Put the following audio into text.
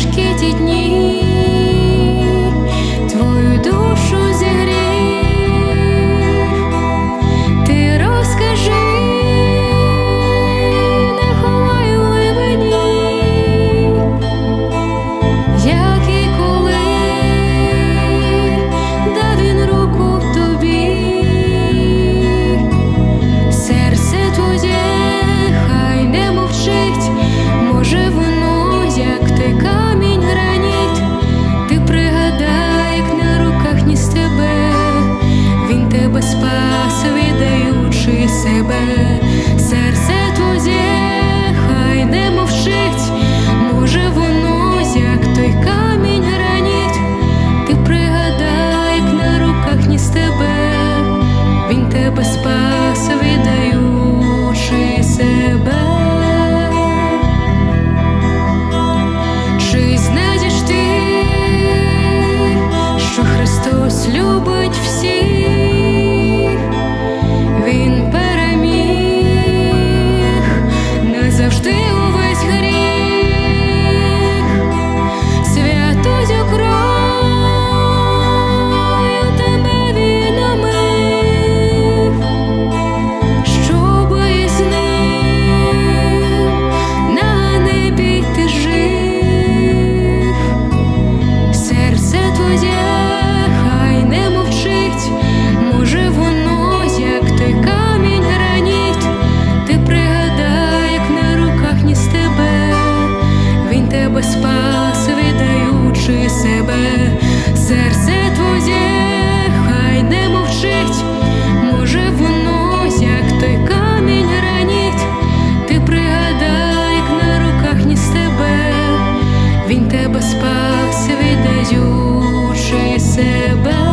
Важкі ті дні. небезпес, віддаючи себе, серце твоє хай не мовчить, може воно, той камінь граніт, ти пригадай, на руках ніс тебе, він тебе спас. себе.